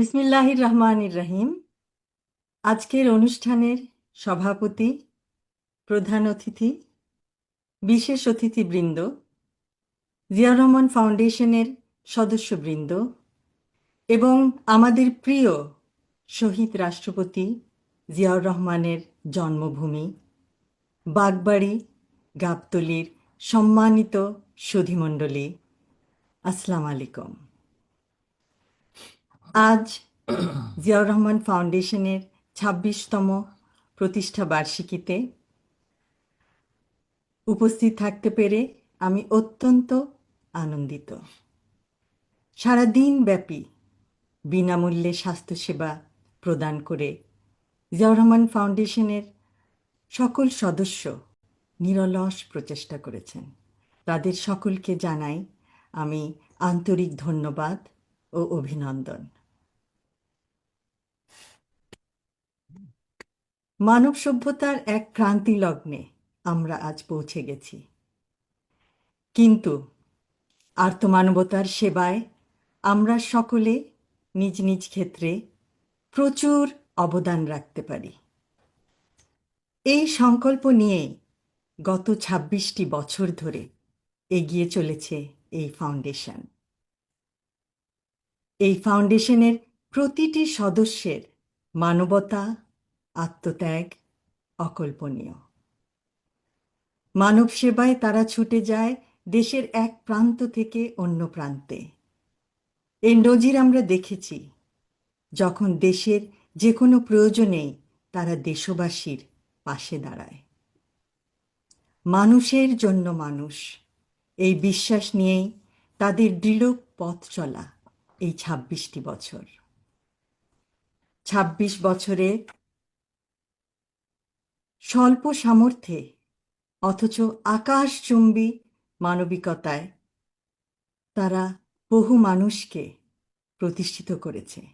বিসমিল্লাহির রহমানির রহিম। আজকের অনুষ্ঠানের সভাপতি, প্রধান অতিথি, বিশেষ অতিথিবৃন্দ জিয়া রহমান ফাউন্ডেশনের সদস্যবৃন্দ এবং আমাদের প্রিয় শহীদ রাষ্ট্রপতি জিয়াউর রহমানের জন্মভূমি, বাগবাড়ি, গাবতলির সম্মানিত সুধীমণ্ডলী আসসালামু আলাইকুম। আজ জিয়াউর রহমান ফাউন্ডেশনের ছাব্বিশতম প্রতিষ্ঠা বার্ষিকীতে উপস্থিত থাকতে পেরে আমি অত্যন্ত আনন্দিত। সারা দিন ব্যাপী বিনামূল্যে স্বাস্থ্যসেবা প্রদান করে জিয়াউর রহমান ফাউন্ডেশনের সকল সদস্য নিরলস প্রচেষ্টা করেছেন। তাদের সকলকে জানাই আমি আন্তরিক ধন্যবাদ ও অভিনন্দন। মানব সভ্যতার এক ক্রান্তি লগ্নে আমরা আজ পৌঁছে গেছি। কিন্তু আর্তমানবতার সেবায় আমরা সকলে নিজ নিজ ক্ষেত্রে প্রচুর অবদান রাখতে পারি। এই সংকল্প নিয়েই গত ছাব্বিশটি বছর ধরে এগিয়ে চলেছে এই ফাউন্ডেশন। এই ফাউন্ডেশনের প্রতিটি সদস্যের মানবতা আত্মত্যাগ, অকল্পনীয়। মানব সেবায় তারা ছুটে যায় দেশের এক প্রান্ত থেকে অন্য প্রান্তে। এই নজির আমরা দেখেছি, যখন দেশের যে কোনো প্রয়োজনেই তারা দেশবাসীর পাশে দাঁড়ায়। মানুষের জন্য মানুষ, এই বিশ্বাস নিয়েই তাদের দৃঢ় পথ চলা এই ছাব্বিশটি বছর। ছাব্বিশ বছরে স্বল্প সামর্থ্যে, অথচ আকাশচুম্বী মানবিকতায় তারা বহু মানুষকে প্রতিষ্ঠিত করেছে।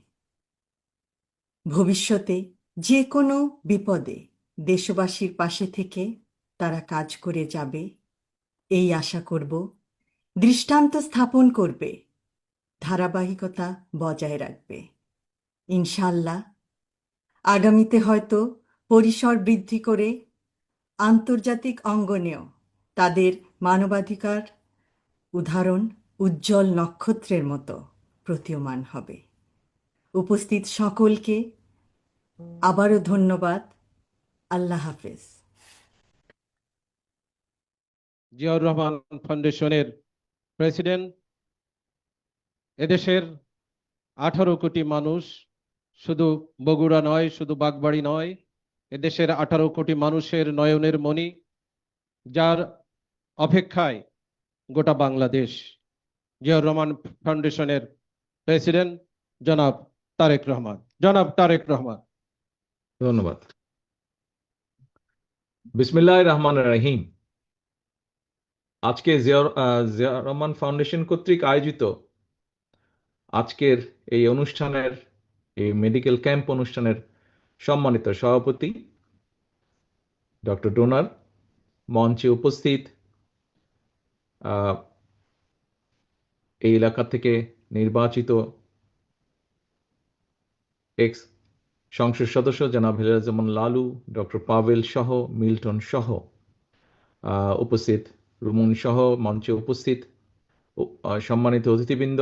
ভবিষ্যতে যে কোনো বিপদে দেশবাসীর পাশে থেকে তারা কাজ করে যাবে, এই আশা করব। দৃষ্টান্ত স্থাপন করবে, ধারাবাহিকতা বজায় রাখবে। ইনশাল্লাহ আগামীতে হয়তো পরিসর বৃদ্ধি করে আন্তর্জাতিক অঙ্গনেও তাদের মানবাধিকার উদাহরণ উজ্জ্বল নক্ষত্রের মতো প্রতীয়মান হবে। উপস্থিত সকলকে আবারও ধন্যবাদ। আল্লাহ হাফেজ। জিয়াউর রহমান ফাউন্ডেশনের প্রেসিডেন্ট, এদেশের আঠারো কোটি মানুষ শুধু বগুড়া নয়, শুধু বাগবাড়ি নয় এদেশের আঠারো কোটি মানুষের নয়নের মণি যার অপেক্ষায় গোটা বাংলাদেশ। জিয়াউর রহমান ফাউন্ডেশনের প্রেসিডেন্ট জনাব তারেক রহমান। জনাব তারেক রহমান। ধন্যবাদ। বিসমিল্লাহ রহমান রহিম। আজকে জিয়াউর আহ, জিয়াউর রহমান ফাউন্ডেশন কর্তৃক আয়োজিত আজকের এই অনুষ্ঠানের এই মেডিকেল ক্যাম্প অনুষ্ঠানের সম্মানিত সভাপতি, ডক্টর ডোনার মঞ্চে উপস্থিত এই এলাকা থেকে নির্বাচিত এক্স সংসদ সদস্য জনাব হেলাজমান লালু, ডক্টর পাভেল সহ, মিল্টন সহ উপস্থিত, রুমন সহ, মঞ্চে উপস্থিত সম্মানিত অতিথিবৃন্দ।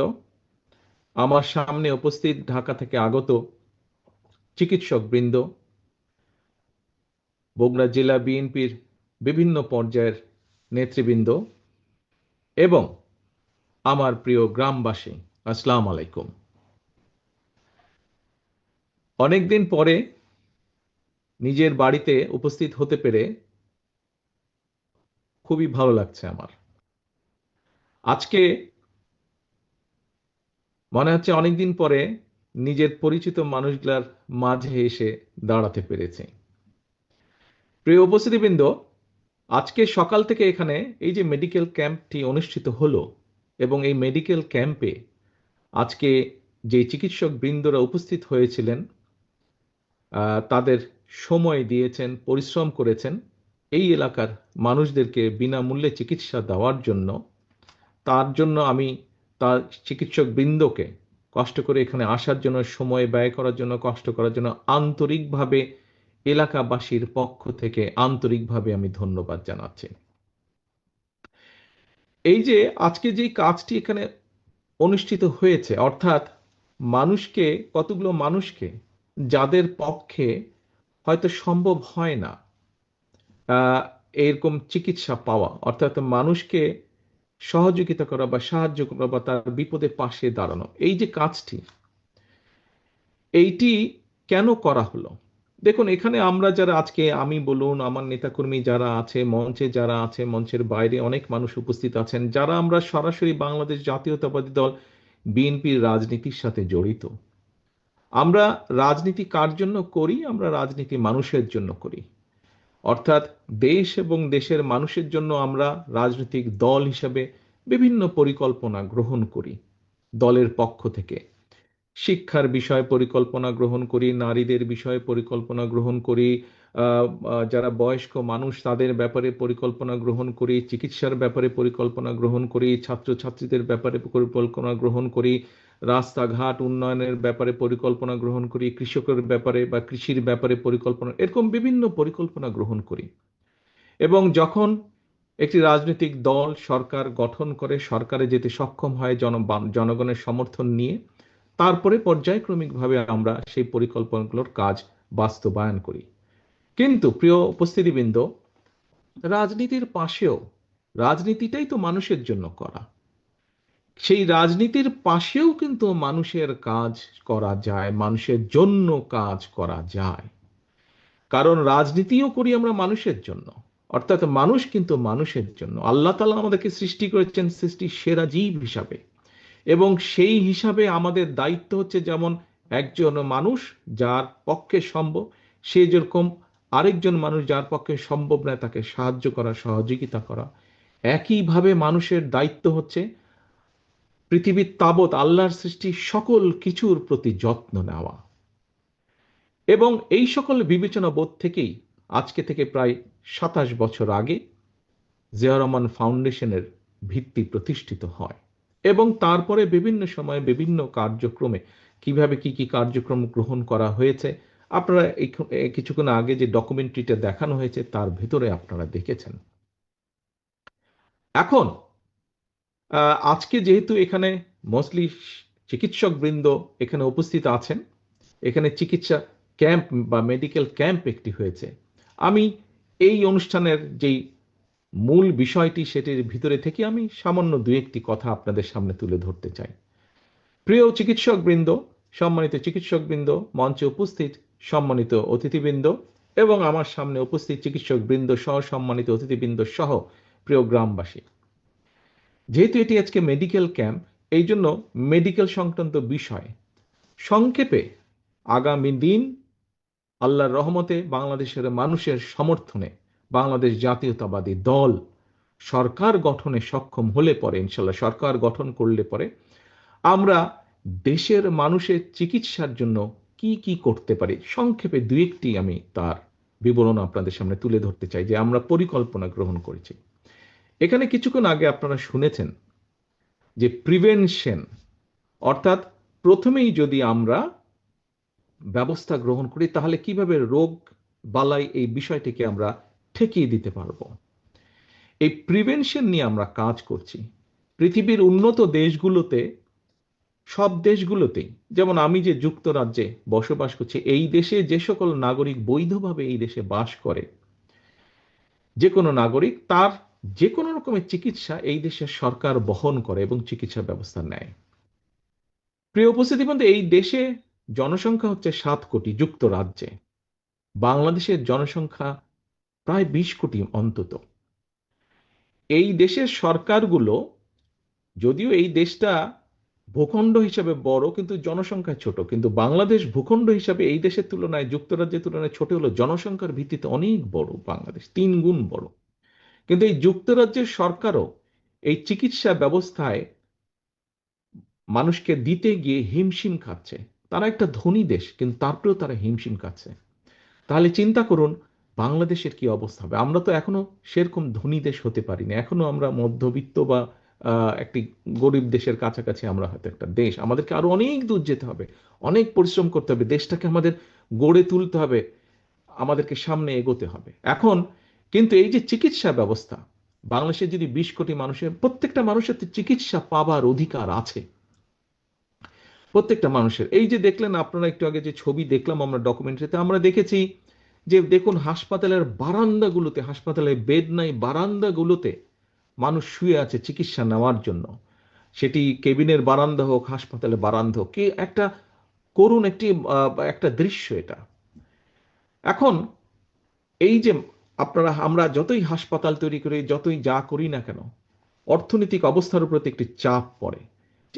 আমার সামনে উপস্থিত ঢাকা থেকে আগত চিকিৎসক বৃন্দ বগুড়া জেলা বিএনপির বিভিন্ন পর্যায়ের নেতৃবৃন্দ এবং আমার প্রিয় গ্রামবাসী, আসসালামু আলাইকুম। অনেকদিন পরে নিজের বাড়িতে উপস্থিত হতে পেরে খুবই ভালো লাগছে আমার। আজকে মনে হচ্ছে অনেকদিন পরে নিজের পরিচিত মানুষগুলার মাঝে এসে দাঁড়াতে পেরেছে। প্রিয় উপস্থিতিবৃন্দ, আজকে সকাল থেকে এখানে এই যে মেডিকেল ক্যাম্পটি অনুষ্ঠিত হলো এবং এই মেডিকেল ক্যাম্পে আজকে যে চিকিৎসক বৃন্দরা উপস্থিত হয়েছিলেন তাদের সময় দিয়েছেন, পরিশ্রম করেছেন এই এলাকার মানুষদেরকে বিনামূল্যে চিকিৎসা দেওয়ার জন্য। তার জন্য আমি তার চিকিৎসক বৃন্দকে কষ্ট করে এখানে আসার জন্য, সময় ব্যয় করার জন্য, কষ্ট করার জন্য আন্তরিকভাবে এলাকাবাসীর পক্ষ থেকে আন্তরিকভাবে আমি ধন্যবাদ জানাচ্ছি। এই যে আজকে যে কাজটি এখানে অনুষ্ঠিত হয়েছে, অর্থাৎ মানুষকে, কতগুলো মানুষকে, যাদের পক্ষে হয়তো সম্ভব হয় না এরকম চিকিৎসা পাওয়া, অর্থাৎ মানুষকে সহযোগিতা করা বা সাহায্য করা বা তার বিপদে পাশে দাঁড়ানো, এই যে কাজটি, এইটি কেন করা হলো? দেখুন, এখানে আমরা যারা আজকে আমি বলুন, আমার নেতাকর্মী যারা আছে, মঞ্চে যারা আছে, মঞ্চের বাইরে অনেক মানুষ উপস্থিত আছেন, যারা আমরা সরাসরি বাংলাদেশ জাতীয়তাবাদী দল, বিএনপির রাজনীতির সাথে জড়িত। আমরা রাজনীতি কার জন্য করি? আমরা রাজনীতি মানুষের জন্য করি। অর্থাৎ দেশ এবং দেশের মানুষের জন্য আমরা রাজনৈতিক দল হিসেবে বিভিন্ন পরিকল্পনা গ্রহণ করি দলের পক্ষ থেকে। শিক্ষার বিষয়ে পরিকল্পনা গ্রহণ করি, নারীদের বিষয়ে পরিকল্পনা গ্রহণ করি যারা বয়স্ক মানুষ তাদের ব্যাপারে পরিকল্পনা গ্রহণ করি, চিকিৎসার ব্যাপারে পরিকল্পনা গ্রহণ করি, ছাত্রছাত্রীদের ব্যাপারে পরিকল্পনা গ্রহণ করি রাস্তাঘাট উন্নয়নের ব্যাপারে পরিকল্পনা গ্রহণ করি, কৃষকের ব্যাপারে বা কৃষির ব্যাপারে পরিকল্পনা, এরকম বিভিন্ন পরিকল্পনা গ্রহণ করি। এবং যখন একটি রাজনৈতিক দল, সরকার গঠন করে, সরকারে যেতে সক্ষম হয় জন, জনগণের সমর্থন নিয়ে, তারপরে পর্যায়ক্রমিকভাবে আমরা সেই পরিকল্পনাগুলোর কাজ বাস্তবায়ন করি। কিন্তু প্রিয় উপস্থিতিবৃন্দ, রাজনীতির পাশেও রাজনীতিটাই তো মানুষের জন্য করা। সেই রাজনীতির পাশেও কিন্তু মানুষের কাজ করা যায়, মানুষের জন্য কাজ করা যায়। কারণ রাজনীতিও করি আমরা মানুষের জন্য। অর্থাৎ মানুষ কিন্তু মানুষের জন্য। আল্লাহ তালা আমাদেরকে সৃষ্টি করেছেন সৃষ্টি সেরা জীব হিসাবে। এবং সেই হিসাবে আমাদের দায়িত্ব হচ্ছে যেমন একজন মানুষ যার পক্ষে সম্ভব, সে যেরকম আরেকজন মানুষ যার পক্ষে সম্ভব নয় তাকে সাহায্য করা, সহযোগিতা করা। একইভাবে মানুষের দায়িত্ব হচ্ছে পৃথিবীর তাবৎ আল্লাহর সৃষ্টি সকল কিছুর প্রতি যত্ন নেওয়া। এবং এই সকল বিবেচনা বোধ থেকেই আজকে থেকে প্রায় সাতাশ বছর আগে জিয়া রহমান ফাউন্ডেশনের ভিত্তি প্রতিষ্ঠিত হয় এবং তারপরে বিভিন্ন সময়ে বিভিন্ন কার্যক্রমে কীভাবে কি কি কার্যক্রম গ্রহণ করা হয়েছে, আপনারা এই কিছুক্ষণ আগে যে ডকুমেন্টারিটা দেখানো হয়েছে তার ভেতরে আপনারা দেখেছেন। এখন আজকে যেহেতু এখানে মোস্টলি চিকিৎসক বৃন্দ এখানে উপস্থিত আছেন, এখানে চিকিৎসা ক্যাম্প বা মেডিকেল ক্যাম্প একটি হয়েছে। আমি এই অনুষ্ঠানের যেই মূল বিষয়টি সেটির ভিতরে থেকে আমি সামান্য দু একটি কথা আপনাদের সামনে তুলে ধরতে চাই। প্রিয় চিকিৎসক বৃন্দ সম্মানিত চিকিৎসক বৃন্দ মঞ্চে উপস্থিত সম্মানিত অতিথিবৃন্দ এবং আমার সামনে উপস্থিত চিকিৎসক বৃন্দ সহ সম্মানিত অতিথিবৃন্দ সহ প্রিয় গ্রামবাসী। যেহেতু এটি আজকে মেডিকেল ক্যাম্প এই জন্য মেডিকেল সংক্রান্ত বিষয়। সংক্ষেপে, আগামী দিন আল্লাহর রহমতে বাংলাদেশের মানুষের সমর্থনে বাংলাদেশ জাতীয়তাবাদী দল সরকার গঠনে সক্ষম হলে পরে ইনশাল্লাহ সরকার গঠন করলে পরে আমরা দেশের মানুষের চিকিৎসার জন্য কি কি করতে পারি, সংক্ষেপে দু একটি আমি তার বিবরণ আপনাদের সামনে তুলে ধরতে চাই যে আমরা পরিকল্পনা গ্রহণ করেছি। এখানে কিছুক্ষণ আগে আপনারা শুনেছেন যে প্রিভেনশন অর্থাৎ প্রথমেই যদি আমরা ব্যবস্থা গ্রহণ করি, তাহলে কীভাবে রোগ বালাই এই বিষয়টিকে আমরা ঠেকিয়ে দিতে পারব? এই প্রিভেনশন নিয়ে আমরা কাজ করছি। পৃথিবীর উন্নত দেশগুলোতে, সব দেশগুলোতেই, যেমন আমি যে যুক্তরাজ্যে বসবাস করছি, এই দেশে যে সকল নাগরিক বৈধভাবে এই দেশে বাস করে, যে কোনো নাগরিক তার যে কোনো রকমের চিকিৎসা এই দেশের সরকার বহন করে এবং চিকিৎসা ব্যবস্থা নেয়। প্রিয় উপস্থিতি বন্ধু, এই দেশে জনসংখ্যা হচ্ছে সাত কোটি যুক্তরাজ্যে। বাংলাদেশের জনসংখ্যা প্রায় বিশ কোটি অন্তত। এই দেশের সরকারগুলো, যদিও এই দেশটা ভূখণ্ড হিসাবে বড়, কিন্তু জনসংখ্যা ছোট, কিন্তু বাংলাদেশ ভূখণ্ড হিসাবে এই দেশের তুলনায়, যুক্তরাজ্যের তুলনায় ছোট হলো জনসংখ্যার ভিত্তিতে অনেক বড় বাংলাদেশ তিন গুণ বড়। কিন্তু এই যুক্তরাজ্যের সরকারও এই চিকিৎসা ব্যবস্থায় মানুষকে দিতে গিয়ে হিমশিম খাচ্ছে। তারা একটা ধনী দেশ, কিন্তু তারপরেও তারা হিমশিম খাচ্ছে। তাহলে চিন্তা করুন, বাংলাদেশের কি অবস্থা হবে? আমরা তো এখনও সেরকম ধনী দেশ হতে পারিনি। এখনও আমরা মধ্যবিত্ত বা একটি গরিব দেশের কাছাকাছি আমরা হয়তো একটা দেশ। আমাদেরকে আরও অনেক দূর যেতে হবে। অনেক পরিশ্রম করতে হবে। দেশটাকে আমাদের গড়ে তুলতে হবে। আমাদেরকে সামনে এগোতে হবে। এখন কিন্তু এই যে চিকিৎসা ব্যবস্থা, বাংলাদেশে যদি বিশ কোটি মানুষের, প্রত্যেকটা মানুষের চিকিৎসা পাবার অধিকার আছে। প্রত্যেকটা মানুষের। এই যে দেখলেন আপনারা একটু আগে যে ছবি দেখলাম আমরা ডকুমেন্টারিতে আমরা দেখেছি যে দেখুন হাসপাতালের বারান্দাগুলোতে হাসপাতালের বেড নাই, বারান্দাগুলোতে মানুষ শুয়ে আছে চিকিৎসা নেওয়ার জন্য। সেটি কেবিনের বারান্দা হোক, হাসপাতালের বারান্দা হোক, কি একটা করুণ একটি একটা দৃশ্য এটা। এখন এই যে আপনারা, আমরা যতই হাসপাতাল তৈরি করি, যতই যা করি না কেন, অর্থনৈতিক অবস্থার উপর একটি চাপ পড়ে।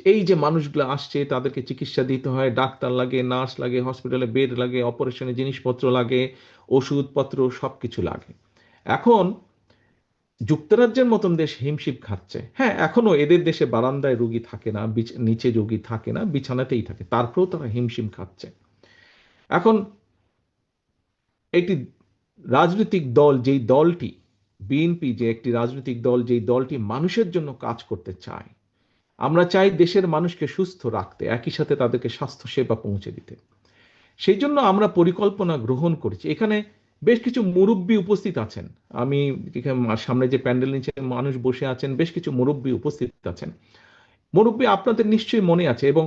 এই যে মানুষগুলো আসছে, তাদেরকে চিকিৎসা দিতে হয়, ডাক্তার লাগে, নার্স লাগে হসপিটালে বেড লাগে অপারেশনে জিনিসপত্র লাগে, ওষুধপত্র সবকিছু লাগে। এখন যুক্তরাজ্যের মতন দেশ হিমশিম খাচ্ছে। হ্যাঁ এখনও এদের দেশে বারান্দায় রুগী থাকে না নিচে রোগী থাকে না, বিছানাতেই থাকে, তারপরেও তারা হিমশিম খাচ্ছে। এখন একটি রাজনৈতিক দল যেই দলটি বিএনপি যে একটি রাজনৈতিক দল, যেই দলটি মানুষের জন্য কাজ করতে চায়, আমরা চাই দেশের মানুষকে সুস্থ রাখতে, একই সাথে তাদেরকে স্বাস্থ্য সেবা পৌঁছে দিতে। সেই জন্য আমরা পরিকল্পনা গ্রহণ করেছি। এখানে বেশ কিছু মুরব্বী উপস্থিত আছেন। আমি সামনে যে প্যান্ডেল নিচে মানুষ বসে আছেন, বেশ কিছু মুরব্বী উপস্থিত আছেন। মুরব্বী আপনাদের নিশ্চয়ই মনে আছে এবং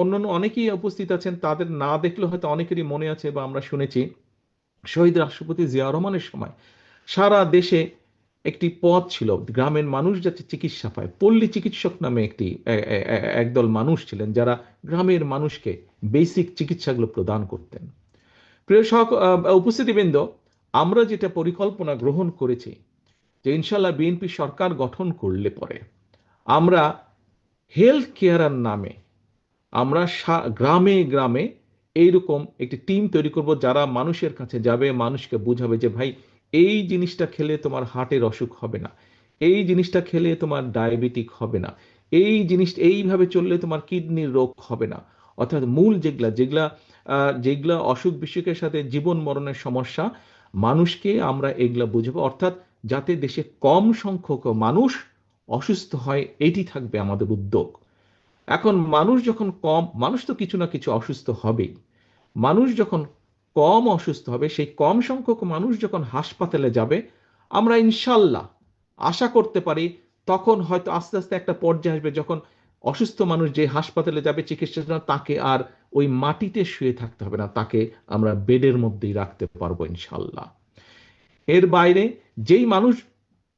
অন্যান্য অনেকেই উপস্থিত আছেন। তাদের না দেখলে হয়তো অনেকেরই মনে আছে বা আমরা শুনেছি। শহীদ রাষ্ট্রপতি জিয়া রহমানের সময় সারা দেশে একটি পথ ছিল, গ্রামের মানুষ যাতে চিকিৎসা পায়। পল্লী চিকিৎসক নামে একটি একদল মানুষ ছিলেন যারা গ্রামের মানুষকে বেসিক চিকিৎসাগুলো প্রদান করতেন। প্রিয় সহ উপস্থিতিবৃন্দ, আমরা যেটা পরিকল্পনা গ্রহণ করেছি যে ইনশাল্লাহ বিএনপি সরকার গঠন করলে পরে আমরা হেলথ কেয়ারার নামে আমরা গ্রামে গ্রামে এইরকম একটি টিম তৈরি করব যারা মানুষের কাছে যাবে, মানুষকে বুঝাবে যে, ভাই, এই জিনিসটা খেলে তোমার হার্টের অসুখ হবে না। এই জিনিসটা খেলে তোমার ডায়াবেটিক হবে না। এই জিনিস, এইভাবে চললে তোমার কিডনির রোগ হবে না। অর্থাৎ মূল যেগুলা যেগুলা যেগুলা অসুখ বিসুখের সাথে জীবন মরণের সমস্যা, মানুষকে আমরা এগুলা বুঝব। অর্থাৎ যাতে দেশে কম সংখ্যক মানুষ অসুস্থ হয়, এটি থাকবে আমাদের উদ্যোগ। এখন মানুষ যখন কম, মানুষ তো কিছু না কিছু অসুস্থ হবেই। মানুষ যখন কম অসুস্থ হবে, সেই কম সংখ্যক মানুষ যখন হাসপাতালে যাবে, আমরা ইনশাল্লাহ আশা করতে পারি তখন হয়তো আস্তে আস্তে একটা পর্যায়ে আসবে যখন অসুস্থ মানুষ যে হাসপাতালে যাবে চিকিৎসার জন্য, তাকে আর ওই মাটিতে শুয়ে থাকতে হবে না, তাকে আমরা বেডের মধ্যেই রাখতে পারব ইনশাল্লাহ। এর বাইরে যেই মানুষ,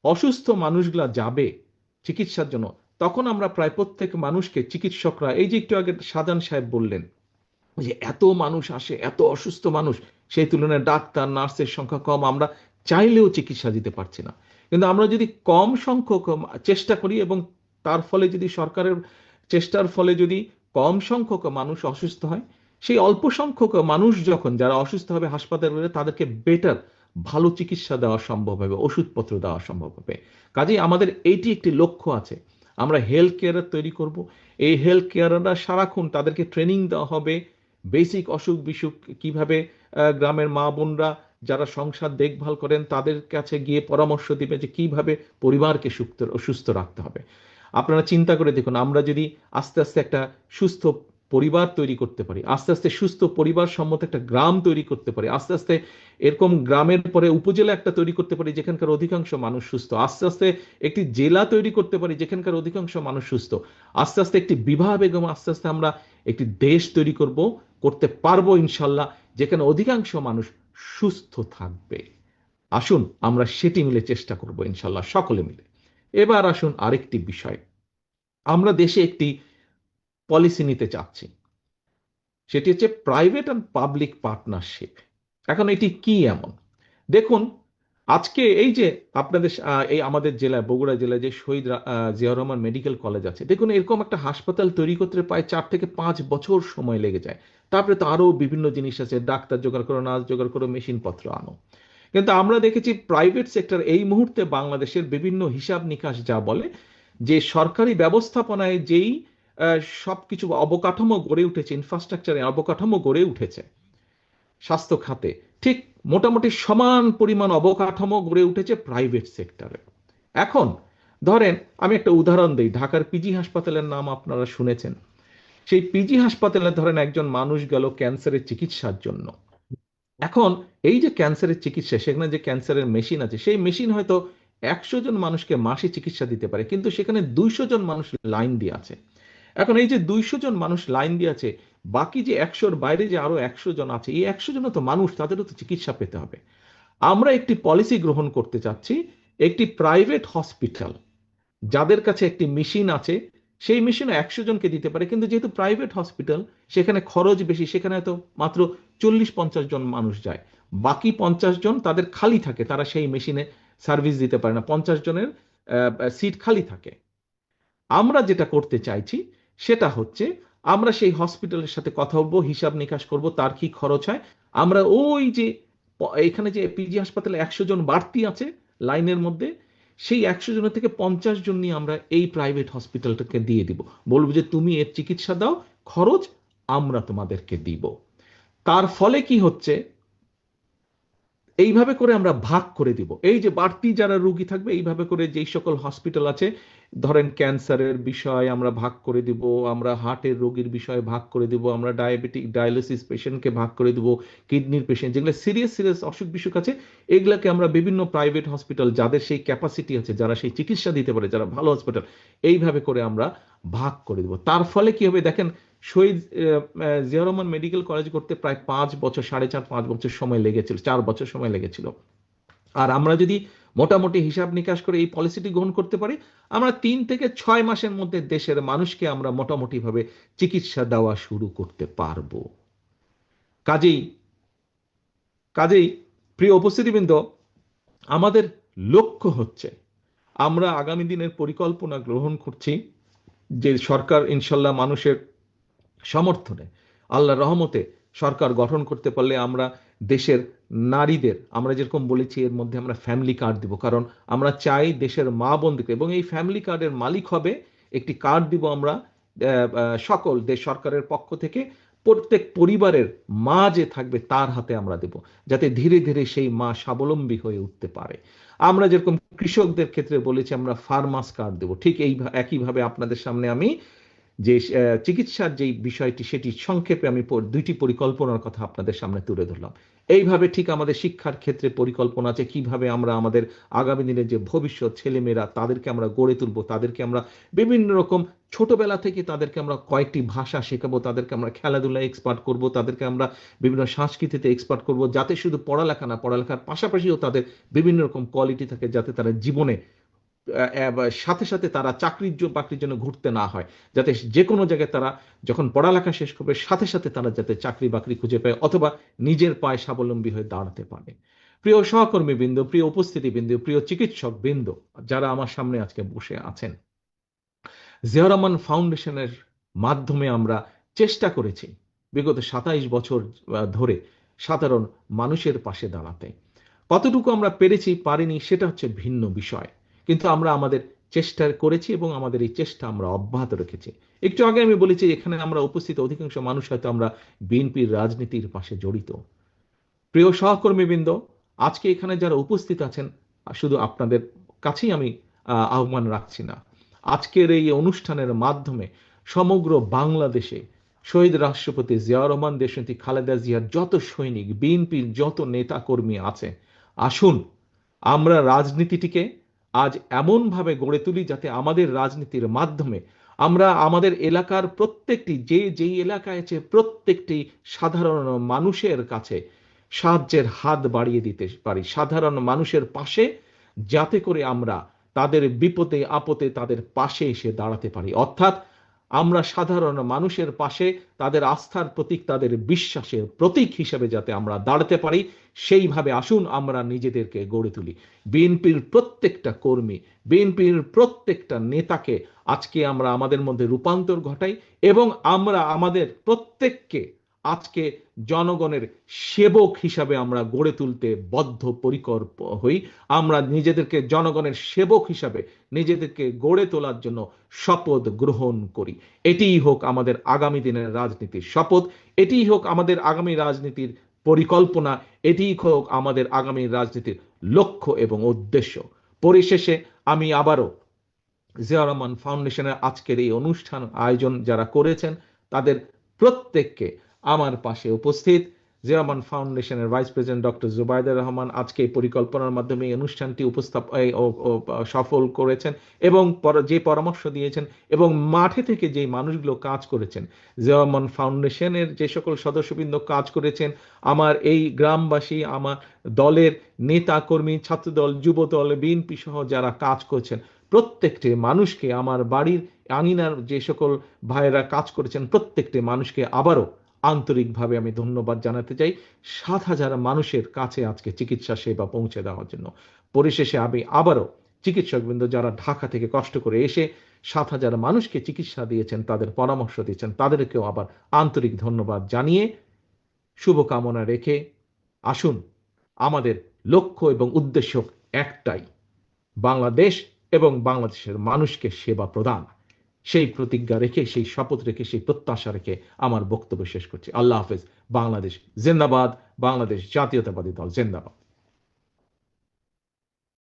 অসুস্থ মানুষগুলা যাবে চিকিৎসার জন্য তখন আমরা প্রায় প্রত্যেক মানুষকে, চিকিৎসকরা, এই যে একটু আগে সাজান সাহেব বললেন, যে এত মানুষ আসে, এত অসুস্থ মানুষ, সেই তুলনায় ডাক্তার, নার্সের সংখ্যা কম, আমরা চাইলেও চিকিৎসা দিতে পারছি না। কিন্তু আমরা যদি কম সংখ্যক চেষ্টা করি এবং তার ফলে যদি সরকারের চেষ্টার ফলে যদি কম সংখ্যক মানুষ অসুস্থ হয়, সেই অল্প সংখ্যক মানুষ যখন, যারা অসুস্থ হবে হাসপাতালে তাদেরকে বেটার, ভালো চিকিৎসা দেওয়া সম্ভব হবে, ওষুধপত্র দেওয়া সম্ভব হবে। কাজেই আমাদের এইটি একটি লক্ষ্য আছে। আমরা হেলথ কেয়ার তৈরি করব। এই হেলথ কেয়াররা সারাক্ষণ তাদেরকে ট্রেনিং দেওয়া হবে বেসিক অসুখ বিসুখ কীভাবে গ্রামের মা বোনরা যারা সংসার দেখভাল করেন তাদের কাছে গিয়ে পরামর্শ দিবে যে কীভাবে পরিবারকে সুস্থ সুস্থ রাখতে হবে। আপনারা চিন্তা করে দেখুন, আমরা যদি আস্তে আস্তে একটা সুস্থ পরিবার তৈরি করতে পারি। আস্তে আস্তে সুস্থ পরিবার সম্মত একটা গ্রাম তৈরি করতে পারি। আস্তে আস্তে এরকম গ্রামের পরে উপজেলা একটা তৈরি করতে পারি, যেখানকার অধিকাংশ মানুষ সুস্থ। আস্তে আস্তে একটি জেলা তৈরি করতে পারি, যেখানকার অধিকাংশ মানুষ সুস্থ। আস্তে আস্তে একটি বিবাহ বেগম, আস্তে আস্তে আমরা একটি দেশ তৈরি করব, করতে পারব ইনশাল্লাহ, যেখানে অধিকাংশ মানুষ সুস্থ থাকবে। আসুন আমরা সেটি মিলে চেষ্টা করব ইনশাল্লাহ সকলে মিলে। এবার আসুন আরেকটি বিষয়। আমরা দেশে একটি পলিসি নিতে চাচ্ছি। সেটি হচ্ছে প্রাইভেট অ্যান্ড পাবলিক পার্টনারশিপ এখন এটি কি এমন? দেখুন, আজকে এই যে আপনাদের এই আমাদের জেলায়, বগুড়া জেলায় যে শহীদ জিয়াউর রহমান মেডিকেল কলেজ আছে, দেখুন এরকম একটা হাসপাতাল তৈরি করতে প্রায় চার থেকে পাঁচ বছর সময় লেগে যায়। তারপরে তো আরও বিভিন্ন জিনিস আছে, ডাক্তার জোগাড় করো, নার্স জোগাড় করো মেশিনপত্র আনো। কিন্তু আমরা দেখেছি প্রাইভেট সেক্টর এই মুহূর্তে বাংলাদেশের বিভিন্ন হিসাব নিকাশ যা বলে, যে সরকারি ব্যবস্থাপনায় যেই আহ, সবকিছু অবকাঠামো গড়ে উঠেছে ইনফ্রাস্ট্রাকচারে অবকাঠামো গড়ে উঠেছে স্বাস্থ্য খাতে। ঠিক মোটামুটি সমান পরিমাণ অবকাঠামো গড়ে উঠেছে প্রাইভেট সেক্টরে এখন ধরেন আমি একটা উদাহরণ দিই ঢাকার পিজি হাসপাতালের নাম আপনারা শুনেছেন। সেই পিজি হাসপাতালে ধরেন একজন মানুষ গেল ক্যান্সারের চিকিৎসার জন্য। এখন এই যে ক্যান্সারের চিকিৎসা সেখানে যে ক্যান্সারের মেশিন আছে সেই মেশিন হয়তো একশো জন মানুষকে মাসে চিকিৎসা দিতে পারে কিন্তু সেখানে দুইশো জন মানুষ লাইন দিয়ে আছে। এখন এই যে দুইশো জন মানুষ লাইন দিয়ে আছে বাকি যে একশোর বাইরে যে আরও একশো জন আছে, এই একশো জন তো মানুষ, তাদেরও তো চিকিৎসা পেতে হবে। আমরা একটি পলিসি গ্রহণ করতে চাচ্ছি, একটি প্রাইভেট হসপিটাল, যাদের কাছে একটি মেশিন আছে, সেই মেশিন একশো জনকে দিতে পারে, কিন্তু যেহেতু প্রাইভেট হসপিটাল, সেখানে খরচ বেশি, সেখানে তো মাত্র চল্লিশ পঞ্চাশ জন মানুষ যায়। বাকি পঞ্চাশ জন তাদের খালি থাকে, তারা সেই মেশিনে সার্ভিস দিতে পারে না, পঞ্চাশ জনের সিট খালি থাকে। আমরা যেটা করতে চাইছি সেটা হচ্ছে, আমরা সেই হসপিটালের সাথে কথা বলব, হিসাব নিকাশ করব, তার কি খরচ হয়। আমরা ওই যে, এখানে যে পিজি হাসপাতালে একশো জন বাড়তি আছে লাইনের মধ্যে, সেই একশো জনের থেকে পঞ্চাশ জন নিয়ে আমরা এই প্রাইভেট হসপিটালটাকে দিয়ে দিব। বলব যে তুমি এর চিকিৎসা দাও, খরচ আমরা তোমাদেরকে দিব। তার ফলে কি হচ্ছে এইভাবে করে আমরা ভাগ করে দিব। এই যে বাড়তি যারা রোগী থাকবে, এইভাবে করে যেই সকল হসপিটাল আছে, ধরেন ক্যান্সারের বিষয় আমরা ভাগ করে দিব, আমরা হার্টের রোগীর বিষয়ে ভাগ করে দিব, আমরা ডায়াবেটিক ডায়ালিসিস পেশেন্টকে ভাগ করে দিব কিডনির পেশেন্ট যেগুলো সিরিয়াস সিরিয়াস অসুখ বিসুখ আছে, এগুলাকে আমরা বিভিন্ন প্রাইভেট হসপিটাল যাদের সেই ক্যাপাসিটি আছে, যারা সেই চিকিৎসা দিতে পারে, যারা ভালো হসপিটাল এইভাবে করে আমরা ভাগ করে দেব। তার ফলে কি হবে দেখেন শহীদ জিয়া রহমান মেডিকেল কলেজ করতে প্রায় পাঁচ বছর, সাড়ে চার, পাঁচ বছর সময় লেগেছিল, চার বছর সময় লেগেছিল। আর আমরা যদি মোটামুটি হিসাব নিকাশ করে এই পলিসিটি গ্রহণ করতে পারি, আমরা তিন থেকে ছয় মাসের মধ্যে দেশের মানুষকে আমরা মোটামুটি ভাবে চিকিৎসা দেওয়া শুরু করতে পারব। কাজেই কাজেই প্রিয় উপস্থিতিবৃন্দ, আমাদের লক্ষ্য হচ্ছে, আমরা আগামী দিনের পরিকল্পনা গ্রহণ করছি যে সরকার ইনশাল্লাহ মানুষের সমর্থনে। আল্লাহ রহমতে সরকার গঠন করতে পারলে আমরা দেশের নারীদের, আমরা যেরকম বলেছি এর মধ্যে আমরা ফ্যামিলি কার্ড দিব, কারণ আমরা চাই দেশের মা বোনদেরকে এবং এই ফ্যামিলি কার্ডের মালিক হবে একটি কার্ড দিব আমরা সকল দেশ সরকারের পক্ষ থেকে। প্রত্যেক পরিবারের মা যে থাকবে তার হাতে আমরা দেব, যাতে ধীরে ধীরে সেই মা স্বাবলম্বী হয়ে উঠতে পারে। আমরা যেরকম কৃষকদের ক্ষেত্রে বলেছি আমরা ফার্মাস কার্ড দেব, ঠিক এই একইভাবে আপনাদের সামনে আমি যে চিকিৎসার যেই বিষয়টি, সেটি সংক্ষেপে আমি দুইটি পরিকল্পনার কথা আপনাদের সামনে তুলে ধরলাম। এইভাবে ঠিক আমাদের শিক্ষার ক্ষেত্রে পরিকল্পনা আছে, কীভাবে আমরা আমাদের আগামী দিনের যে ভবিষ্যৎ ছেলেমেয়েরা, তাদেরকে আমরা গড়ে তুলবো, তাদেরকে আমরা বিভিন্ন রকম, ছোটবেলা থেকে তাদেরকে আমরা কয়েকটি ভাষা শেখাবো, তাদেরকে আমরা খেলাধুলায় এক্সপার্ট করব, তাদেরকে আমরা বিভিন্ন সংস্কৃতিতে এক্সপার্ট করব, যাতে শুধু পড়ালেখা না, পড়ালেখার পাশাপাশিও তাদের বিভিন্ন রকম কোয়ালিটি থাকে, যাতে তারা জীবনে সাথে সাথে তারা চাকরির জন্য, বাকরির জন্য ঘুরতে না হয়, যাতে যে কোনো জায়গায় তারা যখন পড়ালেখা শেষ করবে, সাথে সাথে তারা যাতে চাকরি, বাকরি খুঁজে পায় অথবা নিজের পায়ে স্বাবলম্বী হয়ে দাঁড়াতে পারে। প্রিয় সহকর্মী বৃন্দ প্রিয় উপস্থিতি বৃন্দ প্রিয় চিকিৎসক বৃন্দ যারা আমার সামনে আজকে বসে আছেন জিয়া রহমান ফাউন্ডেশনের মাধ্যমে আমরা চেষ্টা করেছি বিগত সাতাইশ বছর ধরে সাধারণ মানুষের পাশে দাঁড়াতে। কতটুকু আমরা পেরেছি, পারিনি, সেটা হচ্ছে ভিন্ন বিষয়। কিন্তু আমরা আমাদের চেষ্টা করেছি এবং আমাদের এই চেষ্টা আমরা অব্যাহত রেখেছি। একটু আগে আমি বলেছি এখানে আমরা উপস্থিত অধিকাংশ মানুষ হয়তো আমরা বিএনপির রাজনীতির পাশে জড়িত। প্রিয় সহকর্মীবৃন্দ আজকে এখানে যারা উপস্থিত আছেন শুধু আপনাদের কাছেই আমি আহ, আহ্বান রাখছি না। আজকের এই অনুষ্ঠানের মাধ্যমে সমগ্র বাংলাদেশে শহীদ রাষ্ট্রপতি জিয়া রহমান দেশনেত্রী খালেদা জিয়ার যত সৈনিক বিএনপির যত নেতা কর্মী আছে আসুন আমরা রাজনীতিটিকে আজ এমনভাবে গড়ে তুলি যাতে আমাদের রাজনীতির মাধ্যমে আমরা আমাদের এলাকার প্রত্যেকটি, যে যেই এলাকায় আছে, প্রত্যেকটি সাধারণ মানুষের কাছে সাহায্যের হাত বাড়িয়ে দিতে পারি। সাধারণ মানুষের পাশে যাতে করে আমরা তাদের বিপদে, আপদে তাদের পাশে এসে দাঁড়াতে পারি। অর্থাৎ আমরা সাধারণ মানুষের পাশে তাদের আস্থার প্রতীক, তাদের বিশ্বাসের প্রতীক হিসেবে যাতে আমরা দাঁড়াতে পারি, সেইভাবে আসুন আমরা নিজেদেরকে গড়ে তুলি। বিএনপির প্রত্যেকটা কর্মী, বিএনপির প্রত্যেকটা নেতাকে আজকে আমরা আমাদের মধ্যে রূপান্তর ঘটাই এবং আমরা আমাদের প্রত্যেককে আজকে জনগণের সেবক হিসাবে আমরা গড়ে তুলতে বদ্ধপরিকর প- হই। আমরা নিজেদেরকে জনগণের সেবক হিসাবে নিজেদেরকে গড়ে তোলার জন্য শপথ গ্রহণ করি। এটিই হোক আমাদের আগামী দিনের রাজনীতির শপথ, এটিই হোক আমাদের আগামী রাজনীতির পরিকল্পনা, এটিই হোক আমাদের আগামী রাজনীতির লক্ষ্য এবং উদ্দেশ্য। পরিশেষে আমি আবারও জিয়া রহমান ফাউন্ডেশনের আজকের এই অনুষ্ঠান আয়োজন যারা করেছেন, তাদের প্রত্যেককে আমার পাশে উপস্থিত জিয়া রহমান ফাউন্ডেশনের vice president doctor Zubaidur Rahman আজকে এই পরিকল্পনার মাধ্যমে এই অনুষ্ঠানটি উপস্থাপ সফল করেছেন এবং যে পরামর্শ দিয়েছেন এবং মাঠে থেকে যে মানুষগুলো কাজ করেছেন জিয়া রহমান ফাউন্ডেশনের যে সকল সদস্যবৃন্দ কাজ করেছেন, আমার এই গ্রামবাসী, আমার দলের নেতা কর্মী ছাত্রদল, যুবদল, বিএনপি সহ যারা কাজ করছেন, প্রত্যেকটি মানুষকে আমার বাড়ির আঙিনার যে সকল ভাইয়েরা কাজ করেছেন, প্রত্যেকটি মানুষকে আবারও আন্তরিকভাবে আমি ধন্যবাদ জানাতে চাই সাত হাজার মানুষের কাছে আজকে চিকিৎসা সেবা পৌঁছে দেওয়ার জন্য। পরিশেষে আমি আবারও চিকিৎসকবৃন্দ যারা ঢাকা থেকে কষ্ট করে এসে সাত হাজার মানুষকে চিকিৎসা দিয়েছেন, তাদের পরামর্শ দিয়েছেন, তাদেরকেও আবার আন্তরিক ধন্যবাদ জানিয়ে শুভকামনা রেখে আসুন। আমাদের লক্ষ্য এবং উদ্দেশ্য একটাই, বাংলাদেশ এবং বাংলাদেশের মানুষকে সেবা প্রদান। সেই প্রতিজ্ঞা রেখে, সেই শপথ রেখে, সেই প্রত্যাশা রেখে আমার বক্তব্য শেষ করছি। আল্লাহ হাফেজ। বাংলাদেশ জিন্দাবাদ, বাংলাদেশ জাতীয়তাবাদী দল জিন্দাবাদ।